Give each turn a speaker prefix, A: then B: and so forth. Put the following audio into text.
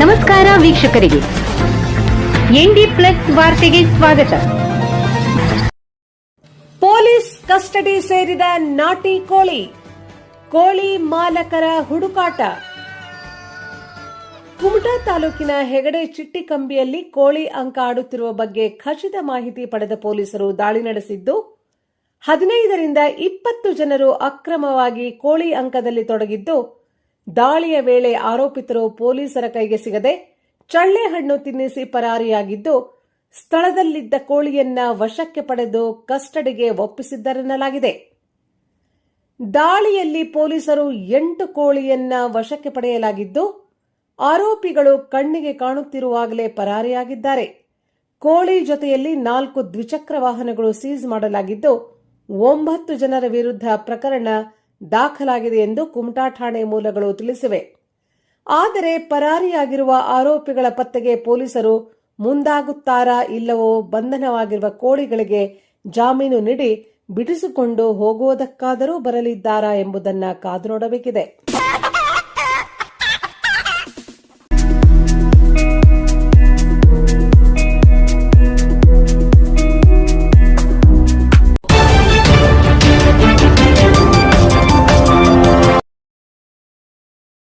A: ನಮಸ್ಕಾರ ವೀಕ್ಷಕರಿಗೆ. ND plus ವಾರ್ತೆಗೆ ಸ್ವಾಗತ.
B: ಪೊಲೀಸ್ ಕಸ್ಟಡಿ ಸೇರಿದ ನಾಟಿ ಕೋಳಿ ಕೋಳಿ ಮಾಲಕರ ಹುಡುಕಾಟ. ಕುಮಟಾ ತಾಲೂಕಿನ ಹೆಗಡೆ ಚಿಟ್ಟಿ ಕಂಬಿಯಲ್ಲಿ ಕೋಳಿ ಅಂಕ ಆಡುತ್ತಿರುವ ಬಗ್ಗೆ ಖಚಿತ ಮಾಹಿತಿ ಪಡೆದ ಪೊಲೀಸರು ದಾಳಿ ನಡೆಸಿದ್ದು, ಹದಿನೈದರಿಂದ ಇಪ್ಪತ್ತು ಜನರು ಅಕ್ರಮವಾಗಿ ಕೋಳಿ ಅಂಕದಲ್ಲಿ ತೊಡಗಿದ್ದು ದಾಳಿಯ ವೇಳೆ ಆರೋಪಿತರು ಪೊಲೀಸರ ಕೈಗೆ ಸಿಗದೆ ಚಳ್ಳೆ ಹಣ್ಣು ತಿನ್ನಿಸಿ ಪರಾರಿಯಾಗಿದ್ದು, ಸ್ಥಳದಲ್ಲಿದ್ದ ಕೋಳಿಯನ್ನ ವಶಕ್ಕೆ ಪಡೆದು ಕಸ್ಟಡಿಗೆ ಒಪ್ಪಿಸಿದ್ದರೆನ್ನಲಾಗಿದೆ. ದಾಳಿಯಲ್ಲಿ ಪೊಲೀಸರು ಎಂಟು ಕೋಳಿಯನ್ನ ವಶಕ್ಕೆ ಪಡೆಯಲಾಗಿದ್ದು, ಆರೋಪಿಗಳು ಕಣ್ಣಿಗೆ ಕಾಣುತ್ತಿರುವಾಗಲೇ ಪರಾರಿಯಾಗಿದ್ದಾರೆ. ಕೋಳಿ ಜೊತೆಯಲ್ಲಿ ನಾಲ್ಕು ದ್ವಿಚಕ್ರ ವಾಹನಗಳು ಸೀಸ್ ಮಾಡಲಾಗಿದ್ದು, ಒಂಬತ್ತು ಜನರ ವಿರುದ್ಧ ಪ್ರಕರಣ ದಾಖಲಾಗಿದೆ ಎಂದು ಕುಮಟಾ ಠಾಣೆ ಮೂಲಗಳು ತಿಳಿಸಿವೆ. ಆದರೆ ಪರಾರಿಯಾಗಿರುವ ಆರೋಪಿಗಳ ಪತ್ತೆಗೆ ಪೊಲೀಸರು ಮುಂದಾಗುತ್ತಾರಾ ಇಲ್ಲವೋ ಬಂಧನವಾಗಿರುವ ಕೋಳಿಗಳಿಗೆ ಜಾಮೀನು ನೀಡಿ ಬಿಡಿಸಿಕೊಂಡು ಹೋಗುವುದಕ್ಕಾದರೂ ಬರಲಿದ್ದಾರಾ ಎಂಬುದನ್ನು ಕಾದು ನೋಡಬೇಕಿದೆ.